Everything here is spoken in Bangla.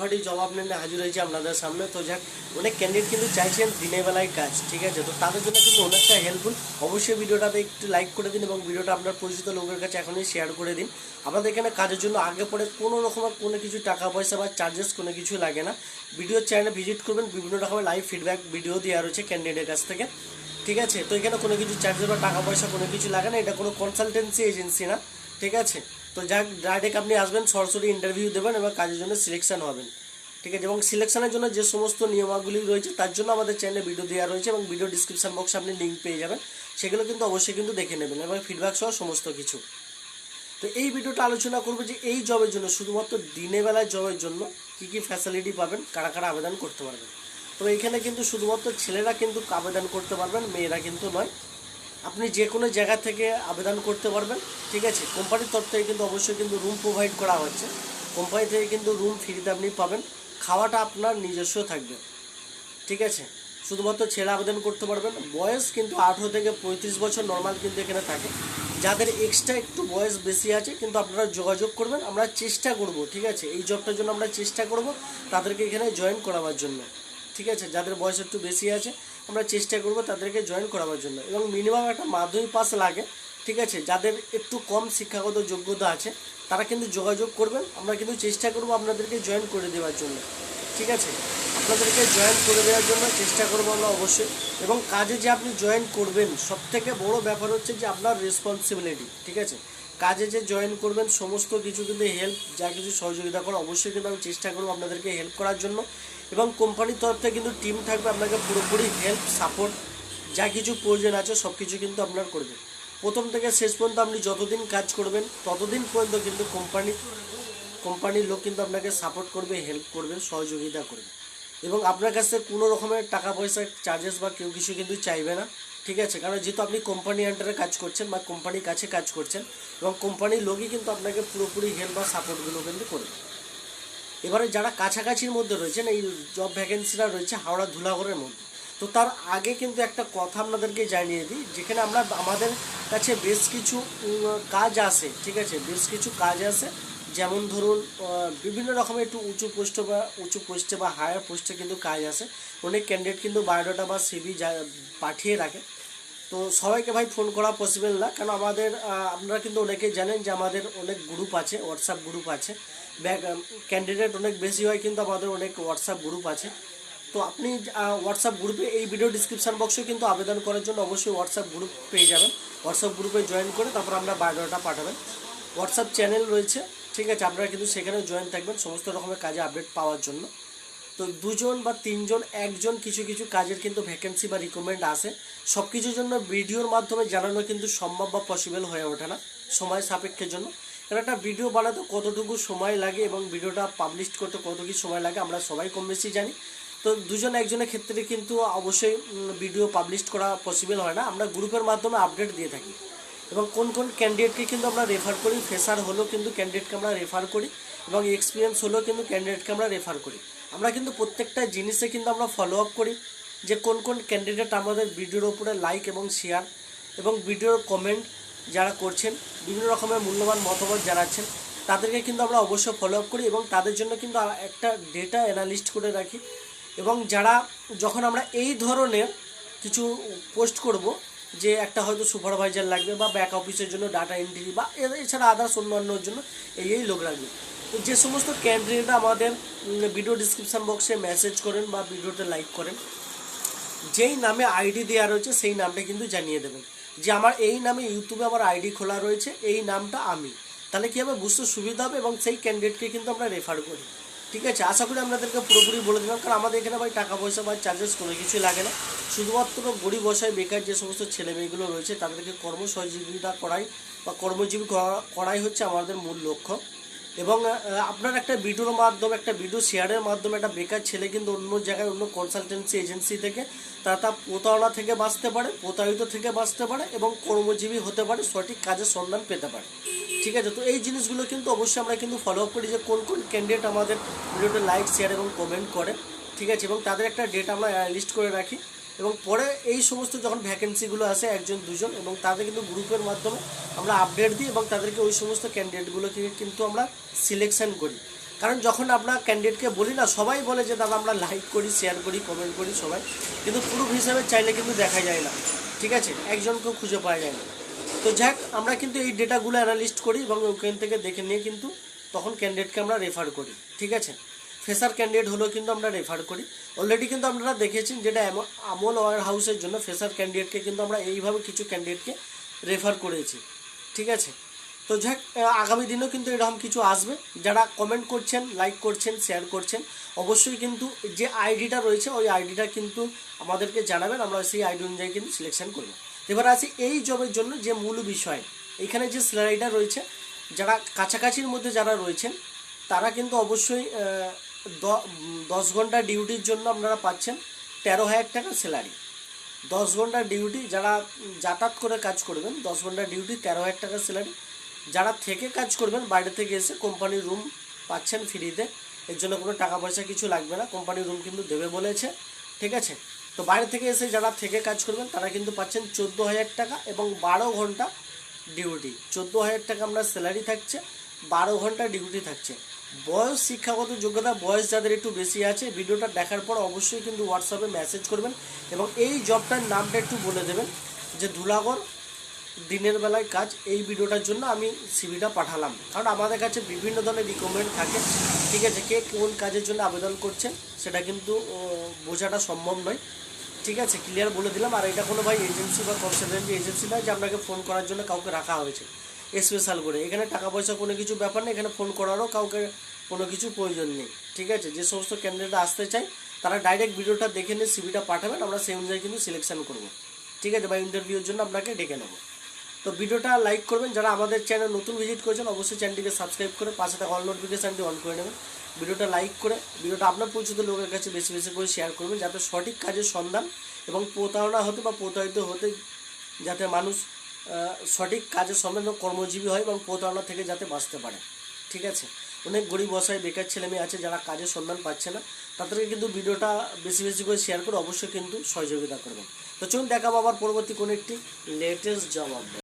ঘটি জবাব নিয়ে হাজির হয়েছে আপনাদের সামনে। তো যাক, অনেক ক্যান্ডিডেট কিন্তু চাইছেন দিনের বেলায় কাজ, ঠিক আছে? তো তাদের জন্য কিন্তু অনেকটা হেল্পফুল অবশ্যই ভিডিওটাতে একটু লাইক করে দিন এবং ভিডিওটা আপনার পরিচিত লোকের কাছে এখনই শেয়ার করে দিন। আপনাদের এখানে কাজের জন্য আগে পরে কোনো রকমের কোনো কিছু টাকা পয়সা বা চার্জেস কোনো কিছু লাগে না। ভিডিও চ্যানেলে ভিজিট করবেন, বিভিন্ন রকমের লাইভ ফিডব্যাক ভিডিও দেওয়া রয়েছে ক্যান্ডিডেটের কাছ থেকে। ঠিক আছে? তো এখানে কোনো কিছু চার্জেস বা টাকা পয়সা কোনো কিছু লাগে না, এটা কোনো কনসালটেন্সি এজেন্সি না, ঠিক আছে? তো যাক ডাইরেক্ট আপনি আসবেন, সরাসরি ইন্টারভিউ দেবেন এবং কাজের জন্য সিলেকশন হবেন। ঠিক আছে? এবং সিলেকশনের জন্য যে সমস্ত নিয়মাবলী রয়েছে, তার জন্য আমাদের চ্যানেলে ভিডিও দেওয়া রয়েছে এবং ভিডিও ডিসক্রিপশন বক্সে আপনি লিঙ্ক পেয়ে যাবেন। সেগুলো কিন্তু অবশ্যই কিন্তু দেখে নেবেন এবং ফিডব্যাক সহ সমস্ত কিছু। তো এই ভিডিওটা আলোচনা করব যে এই জবের জন্য, শুধুমাত্র দিনের বেলায় জবের জন্য কী কী ফ্যাসিলিটি পাবেন, কারা কারা আবেদন করতে পারবেন? তো এখানে কিন্তু শুধুমাত্র ছেলেরা কিন্তু আবেদন করতে পারবেন, মেয়েরা কিন্তু নয়। আপনি যে কোনো জায়গা থেকে আবেদন করতে পারবেন, ঠিক আছে? কোম্পানির তরফ থেকে কিন্তু অবশ্যই কিন্তু রুম প্রোভাইড করা হচ্ছে। কোম্পানি থেকে কিন্তু রুম ফ্রিতে আপনি পাবেন। খাওয়াটা আপনার নিজস্ব থাকবে, ঠিক আছে? শুধুমাত্র ছেলে আবেদন করতে পারবেন। বয়স কিন্তু আঠেরো থেকে পঁয়ত্রিশ বছর নর্মাল কিন্তু এখানে থাকে। যাদের এক্সট্রা একটু বয়স বেশি আছে, কিন্তু আপনারা যোগাযোগ করবেন। আমরা চেষ্টা করব, ঠিক আছে? এই জবটার জন্য আমরা চেষ্টা করব তাদেরকে এখানে জয়েন করাবার জন্য, ঠিক আছে? যাদের বয়স একটু বেশি আছে আমরা চেষ্টা করব তাদেরকে জয়েন করাবার জন্য। এবং মিনিমাম একটা মাধ্যমিক পাস লাগে, ঠিক আছে? যাদের একটু কম শিক্ষাগত যোগ্যতা আছে, তারা কিন্তু যোগাযোগ করবেন। আমরা কিন্তু চেষ্টা করব আপনাদেরকে জয়েন করে দেওয়ার জন্য। ঠিক আছে? আপনাদেরকে জয়েন করে দেওয়ার জন্য চেষ্টা করব আমরা অবশ্যই। এবং কাজে যে আপনি জয়েন করবেন সব থেকে বড় ব্যাপার হচ্ছে যে আপনার রেসপন্সিবিলিটি ঠিক আছে? কাজে যে জয়েন করবেন, সমস্ত কিছু কিন্তু হেল্প যা কিছু সহযোগিতা করা অবশ্যই কিন্তু আমি চেষ্টা করব আপনাদেরকে হেল্প করার জন্য। এবং কোম্পানির তরফ থেকে কিন্তু টিম থাকবে আপনাকে পুরোপুরি হেল্প সাপোর্ট যা কিছু প্রয়োজন আছে সব কিছু কিন্তু আপনার করবে প্রথম থেকে শেষ পর্যন্ত আপনি যতদিন কাজ করবেন, ততদিন পর্যন্ত কিন্তু কোম্পানি কোম্পানির লোক কিন্তু আপনাকে সাপোর্ট করবে হেল্প করবে, সহযোগিতা করবে। এবং আপনার কাছ থেকে কোনো রকমের টাকা পয়সা চার্জেস বা কেউ কিছু কিন্তু চাইবে না, ঠিক আছে? কারণ যেহেতু আপনি কোম্পানি আন্ডারে কাজ করছেন বা কোম্পানির কাছে কাজ করছেন, এবং কোম্পানির লোকই কিন্তু আপনাকে পুরোপুরি হেল্প বা সাপোর্টগুলো কিন্তু করবে। এবারে যারা কাছাকাছির মধ্যে রয়েছেন, এই জব ভ্যাকেন্সিরা রয়েছে হাওড়া ধুলাগড়ের মধ্যে। তো তার আগে কিন্তু একটা কথা আপনাদেরকে জানিয়ে দিই, যেখানে আমরা আমাদের কাছে বেশ কিছু কাজ আসে ঠিক আছে? বেশ কিছু কাজ আসে যেমন ধরুন বিভিন্ন রকমের একটু উঁচু পোস্টে বা, উঁচু পোস্টে বা হায়ার পোস্টে কিন্তু কাজ আসে অনেক ক্যান্ডিডেট কিন্তু বায়োডাটা বা সিভি পাঠিয়ে রাখে। তো সবাইকে ভাই ফোন করা পসিবল না, কারণ আমাদের আপনারা কিন্তু অনেকেই জানেন যে আমাদের অনেক গ্রুপ আছে হোয়াটসঅ্যাপ গ্রুপ আছে। ক্যান্ডিডেট অনেক বেশি হয় কিন্তু আমাদের অনেক হোয়াটসঅ্যাপ গ্রুপ আছে। তো আপনি হোয়াটসঅ্যাপ গ্রুপে এই ভিডিও ডিসক্রিপশন বক্সে কিন্তু আবেদন করার জন্য অবশ্যই হোয়াটসঅ্যাপ গ্রুপ পেয়ে যাবেন। হোয়াটসঅ্যাপ গ্রুপে জয়েন করে তারপর আমরা বায়োডাটা পাঠাবেন। হোয়াটসঅ্যাপ চ্যানেল রয়েছে, ঠিক আছে, আপনারা কিন্তু সেখানে জয়েন থাকবেন সমস্ত রকমের কাজে আপডেট পাওয়ার জন্য। তো দুজন বা তিনজন, একজন কিছু কিছু কাজের কিন্তু ভ্যাকেন্সি বা রিকমেন্ড আসে সব কিছুর জন্য ভিডিওর মাধ্যমে জানানো কিন্তু সম্ভব বা পসিবল হয়ে ওঠে না। সময় সাপেক্ষের জন্য। কারণ একটা ভিডিও বানাতে কতটুকু সময় লাগে এবং ভিডিওটা পাবলিশ করতে কত কি সময় লাগে আমরা সবাই কম বেশি জানি। তো দুজন একজনের ক্ষেত্রে কিন্তু অবশ্যই ভিডিও পাবলিশ করা পসিবল হয় না। আমরা গ্রুপের মাধ্যমে আপডেট দিয়ে থাকি। এবং কোন কোন ক্যান্ডিডেটকে কিন্তু আমরা রেফার করি ফ্রেশার হলেও কিন্তু ক্যান্ডিডেটকে আমরা রেফার করি এবং এক্সপিরিয়েন্স হলেও কিন্তু ক্যান্ডিডেটকে আমরা রেফার করি। আমরা কিন্তু প্রত্যেকটা জিনিসে কিন্তু আমরা ফলো আপ করি যে কোন কোন ক্যান্ডিডেট আমাদের ভিডিওর উপরে লাইক এবং শেয়ার এবং ভিডিওর কমেন্ট যারা করছেন, বিভিন্ন রকমের মূল্যবান মতামত জানাচ্ছেন, তাদেরকে কিন্তু আমরা অবশ্যই ফলো আপ করি এবং তাদের জন্য কিন্তু একটা ডেটা অ্যানালিস্ট করে রাখি। এবং যারা যখন আমরা এই ধরনের কিছু পোস্ট করব, যে একটা হয়তো সুপারভাইজার লাগবে বা ব্যাক অফিসের জন্য ডাটা এন্ট্রি বা এছাড়া আদার্স অন্যান্যর জন্য এই এই লোক লাগবে। তো যে সমস্ত ক্যান্ডিডেট আমাদের ভিডিও ডিসক্রিপশন বক্সে মেসেজ করেন বা ভিডিওতে লাইক করেন, যেই নামে আইডি দেওয়া রয়েছে সেই নামটা কিন্তু জানিয়ে দেবেন। যে আমার এই নামে ইউটিউবে আমার আইডি খোলা রয়েছে, এই নামটা আমি। তাহলে কি হবে বুঝতে সুবিধা হবে এবং সেই ক্যান্ডিডেটকে কিন্তু আমরা রেফার করি। ঠিক আছে? আশা করি আপনাদেরকে পুরোপুরি বলে দিলাম, কারণ আমাদের এখানে ভাই টাকা পয়সা বা চার্জেস কোনো কিছুই লাগে না। শুধুমাত্র গরিব বসায় বেকার যে সমস্ত ছেলে মেয়েগুলো রয়েছে, তাদেরকে কর্মসহযোগিতা করাই বা কর্মজীবী করা- করাই হচ্ছে আমাদের মূল লক্ষ্য। এবং আপনার একটা ভিডিওর মাধ্যমে, একটা ভিডিও শেয়ারের মাধ্যমে একটা বেকার ছেলে কিন্তু অন্য জায়গায়, অন্য কনসালটেন্সি এজেন্সি থেকে তারা তার প্রতারণা থেকে বাঁচতে পারে, প্রতারিত থেকে বাঁচতে পারে এবং কর্মজীবী হতে পারে, সঠিক কাজের সন্ধান পেতে পারে। ঠিক আছে? তো এই জিনিসগুলো কিন্তু অবশ্যই আমরা কিন্তু ফলো আপ করি যে কোন কোন ক্যান্ডিডেট আমাদের ভিডিওতে লাইক শেয়ার এবং কমেন্ট করে। ঠিক আছে? এবং তাদের একটা ডেট আমরা লিস্ট করে রাখি। এবং পরে এই সমস্ত যখন ভ্যাকেন্সিগুলো আসে একজন, দুজন এবং তাদের কিন্তু গ্রুপের মাধ্যমে আমরা আপডেট দিই এবং তাদেরকে ওই সমস্ত ক্যান্ডিডেটগুলোকে কিন্তু আমরা সিলেকশন করি। কারণ যখন আমরা ক্যান্ডিডেটকে বলি না, সবাই বলে যে, দাদা, আমরা লাইক করি শেয়ার করি কমেন্ট করি সবাই। কিন্তু প্রুফ হিসাবে চাইলে কিন্তু দেখা যায় না। ঠিক আছে? একজনকেও খুঁজে পাওয়া যায় না। তো যাক, আমরা কিন্তু এই ডেটাগুলো অ্যানালিস্ট করি এবং ওখান থেকে দেখে নিয়ে কিন্তু তখন ক্যান্ডিডেটকে আমরা রেফার করি। ঠিক আছে? ফ্রেশার ক্যান্ডিডেট হলেও কিন্তু আমরা রেফার করি। অলরেডি কিন্তু আপনারা দেখেছেন যেটা আমল ওয়ার হাউসের জন্য ফ্রেশার ক্যান্ডিডেটকে কিন্তু আমরা এইভাবে কিছু ক্যান্ডিডেটকে রেফার করেছি। ঠিক আছে? তো যাক আগামী দিনেও কিন্তু এরকম কিছু আসবে। যারা কমেন্ট করছেন লাইক করছেন শেয়ার করছেন, অবশ্যই কিন্তু যে আইডিটা রয়েছে, ওই আইডিটা কিন্তু আমাদেরকে জানাবেন। আমরা সেই আইডি অনুযায়ী কিন্তু সিলেকশন করব। এবার আসি এই জবের জন্য যে মূল বিষয়। এখানে যে স্যালারিটা রয়েছে, যারা কাছাকাছির মধ্যে যারা রয়েছেন, তারা কিন্তু অবশ্যই দশ ঘণ্টা ডিউটির জন্য আপনারা পাচ্ছেন তেরো হাজার টাকা স্যালারি। দশ ঘণ্টা ডিউটি যারা যাতায়াত করে কাজ করবেন, দশ ঘণ্টা ডিউটি তেরো হাজার টাকা স্যালারি। যারা থেকে কাজ করবেন, বাইরে থেকে এসে কোম্পানির রুম পাচ্ছেন ফ্রিতে এর জন্য কোনো টাকা পয়সা কিছু লাগবে না কোম্পানির রুম কিন্তু দেবে বলেছে, ঠিক আছে? তো বাইরে থেকে এসে যারা থেকে কাজ করবেন, তারা কিন্তু পাচ্ছেন চোদ্দ হাজার টাকা এবং বারো ঘণ্টা ডিউটি। চোদ্দ হাজার টাকা আপনার স্যালারি থাকছে, বারো ঘণ্টা ডিউটি থাকছে। বয়স, শিক্ষাগত যোগ্যতা, বয়স যাদের একটু বেশি আছে, ভিডিওটা দেখার পর অবশ্যই কিন্তু হোয়াটসঅ্যাপে মেসেজ করবেন এবং এই জবটার নামটা একটু বলে দেবেন যে ধুলাগড় দিনের বেলায় কাজ, এই ভিডিওটার জন্য আমি সিভিটা পাঠালাম। কারণ আমাদের কাছে বিভিন্ন ধরনের রিকমেন্ড থাকে। ঠিক আছে, কে কোন কাজের জন্য আবেদন করছেন, সেটা কিন্তু বোঝাটা সম্ভব নয়। ঠিক আছে ক্লিয়ার বলে দিলাম। আর এটা কোনো ভাই এজেন্সি বা কনসালটেন্সি এজেন্সি নয় যে, আপনাকে ফোন করার জন্য কাউকে রাখা হয়েছে। স্পেশাল করে। এখানে টাকা পয়সা কোনো কিছু ব্যাপার নেই, এখানে ফোন করারও কাউকে কোনো কিছু প্রয়োজন নেই, ঠিক আছে? যে সমস্ত ক্যান্ডিডেট আসতে চায়, তারা ডাইরেক্ট ভিডিওটা দেখে নিয়ে সিভিটা পাঠাবেন, আমরা সেই অনুযায়ী কিন্তু সিলেকশন করব। ঠিক আছে? বা ইন্টারভিউর জন্য আপনাকে ডেকে নেব। তো ভিডিওটা লাইক করবেন, যারা আমাদের চ্যানেল নতুন ভিজিট করেছেন, অবশ্যই চ্যানেলটিকে সাবস্ক্রাইব করে পাশে থাকা অল নোটিফিকেশানটি অন করে নেবেন। ভিডিওটা লাইক করে, ভিডিওটা আপনার পরিচিত লোকের কাছে বেশি বেশি করে শেয়ার করবেন, যাতে সঠিক কাজের সন্ধান এবং প্রতারণা হতে বা প্রতারিত হতে যাতে মানুষ সঠিক কাজের সম্মান এবং কর্মজীবী হয় এবং প্রতারণা থেকে যাতে বাঁচতে পারে। ঠিক আছে? অনেক গরিব বসায় বেকার ছেলে মেয়ে আছে যারা কাজের সন্ধান পাচ্ছে না। তাদেরকে কিন্তু ভিডিওটা বেশি বেশি করে শেয়ার করে অবশ্যই কিন্তু সহযোগিতা করবেন। তো চলুন দেখাবো আবার পরবর্তী কোনো একটি লেটেস্ট জব আপডেট